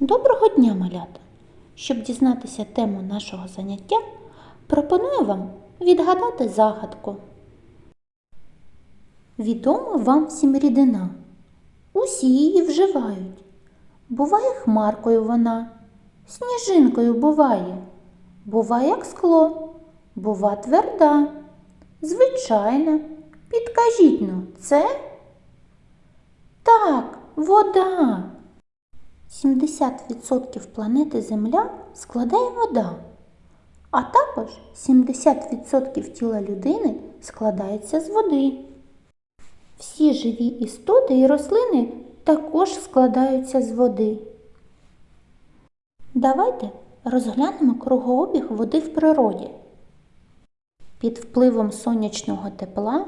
Доброго дня, малята! Щоб дізнатися тему нашого заняття, пропоную вам відгадати загадку. Відома вам всім рідина. Усі її вживають. Буває хмаркою вона, сніжинкою буває, буває як скло, бува тверда. Звичайна, підкажіть ну, це? Так, вода. 70% планети Земля складає вода, а також 70% тіла людини складається з води. Всі живі істоти і рослини також складаються з води. Давайте розглянемо кругообіг води в природі. Під впливом сонячного тепла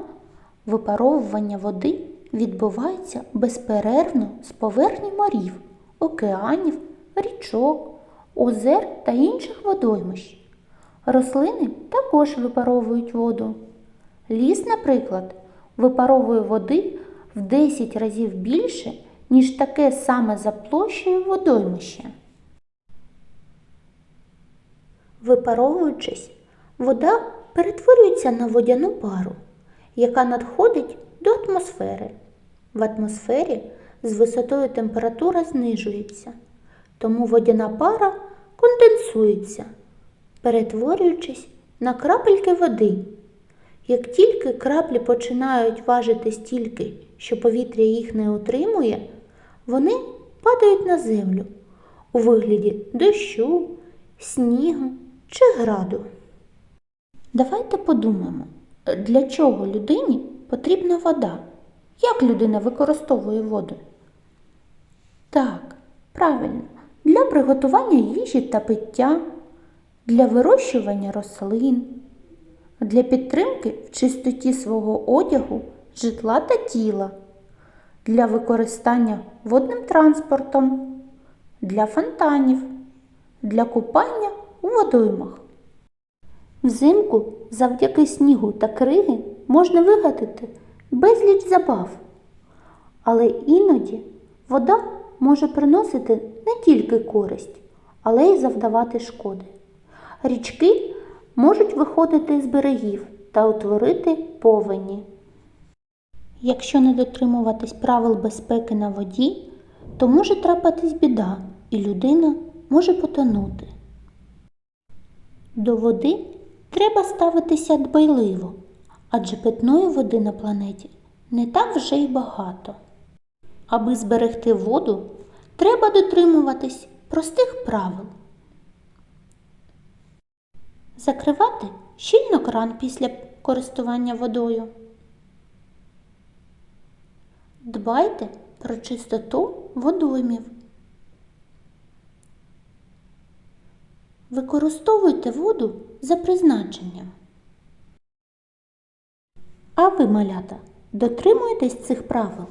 випаровування води відбувається безперервно з поверхні морів, океанів, річок, озер та інших водоймищ. Рослини також випаровують воду. Ліс, наприклад, випаровує води в 10 разів більше, ніж таке саме за площею водоймище. Випаровуючись, вода перетворюється на водяну пару, яка надходить до атмосфери. В атмосфері з висотою температура знижується, тому водяна пара конденсується, перетворюючись на крапельки води. Як тільки краплі починають важити стільки, що повітря їх не утримує, вони падають на землю у вигляді дощу, снігу чи граду. Давайте подумаємо, для чого людині потрібна вода? Як людина використовує воду? Так, правильно, для приготування їжі та пиття, для вирощування рослин, для підтримки в чистоті свого одягу, житла та тіла, для використання водним транспортом, для фонтанів, для купання у водоймах. Взимку завдяки снігу та криги можна вигадати безліч забав. Але іноді вода може приносити не тільки користь, але й завдавати шкоди. Річки можуть виходити з берегів та утворити повені. Якщо не дотримуватись правил безпеки на воді, то може трапитись біда і людина може потонути. До води треба ставитися дбайливо, адже питної води на планеті не так вже й багато. Аби зберегти воду, треба дотримуватись простих правил. Закривати щільно кран після користування водою. Дбайте про чистоту водоймів. Використовуйте воду за призначенням. А ви, малята, дотримуєтесь цих правил?